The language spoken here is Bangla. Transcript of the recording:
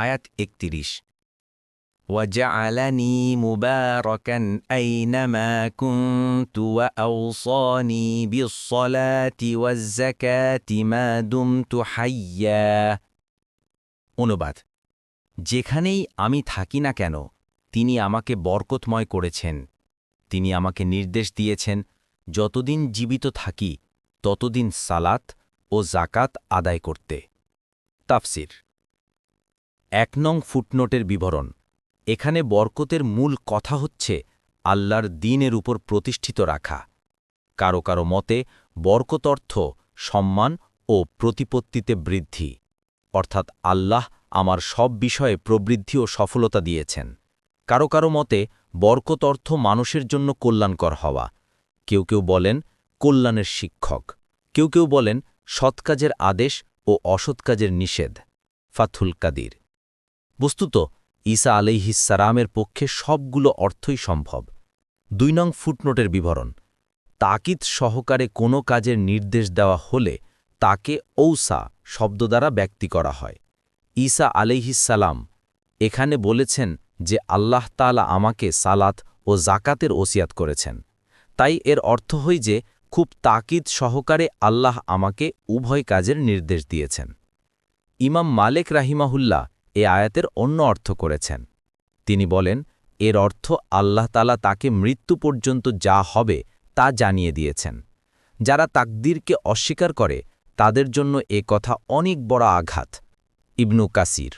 আয়াত একতিরিশ وجعلني مباركا أينما كنت وأوصاني بالصلاة والزكاة ما دمت حيا অনুবাদ যেখানেই আমি থাকি না কেন তিনি আমাকে বরকতময় করেছেন তিনি আমাকে নির্দেশ দিয়েছেন যতদিন জীবিত থাকি ততদিন সালাত ও জাকাত আদায় করতে তাফসির এক নং ফুটনোটের বিবরণ। এখানে বরকতের মূল কথা হচ্ছে আল্লাহর দিনের উপর প্রতিষ্ঠিত রাখা। কারও কারও মতে, বরকত অর্থ সম্মান ও প্রতিপত্তিতে বৃদ্ধি। অর্থাৎ আল্লাহ আমার সব বিষয়ে প্রবৃদ্ধি ও সফলতা দিয়েছেন। কারও কারও মতে, বরকত অর্থ মানুষের জন্য কল্যাণকর হওয়া। কেউ কেউ বলেন, কল্যাণের শিক্ষক। কেউ কেউ বলেন, সৎ কাজের আদেশ ও অসৎ কাজের নিষেধ। ফাথুল কাদির বস্তুত, ঈসা আলাইহিসারামের পক্ষে সবগুলো অর্থই সম্ভব। দুই নং ফুটনোটের বিবরণ, তাকিদ সহকারে কোনো কাজের নির্দেশ দেওয়া হলে তাকে ঔসা শব্দ দ্বারা ব্যক্তি করা হয়। ঈসা আলাইহিসালাম এখানে বলেছেন যে আল্লাহ তালা আমাকে সালাত ও জাকাতের ওসিয়াত করেছেন। তাই এর অর্থ হই যে খুব তাকিদ সহকারে আল্লাহ আমাকে উভয় কাজের নির্দেশ দিয়েছেন। ইমাম মালেক রাহিমাহুল্লাহ এ আয়াতের অন্য অর্থ করেছেন। তিনি বলেন, এর অর্থ আল্লাহ তালা তাকে মৃত্যু পর্যন্ত যা হবে তা জানিয়ে দিয়েছেন। যারা তাকদিরকে অস্বীকার করে, তাদের জন্য এ কথা অনেক বড় আঘাত। ইবনু কাসির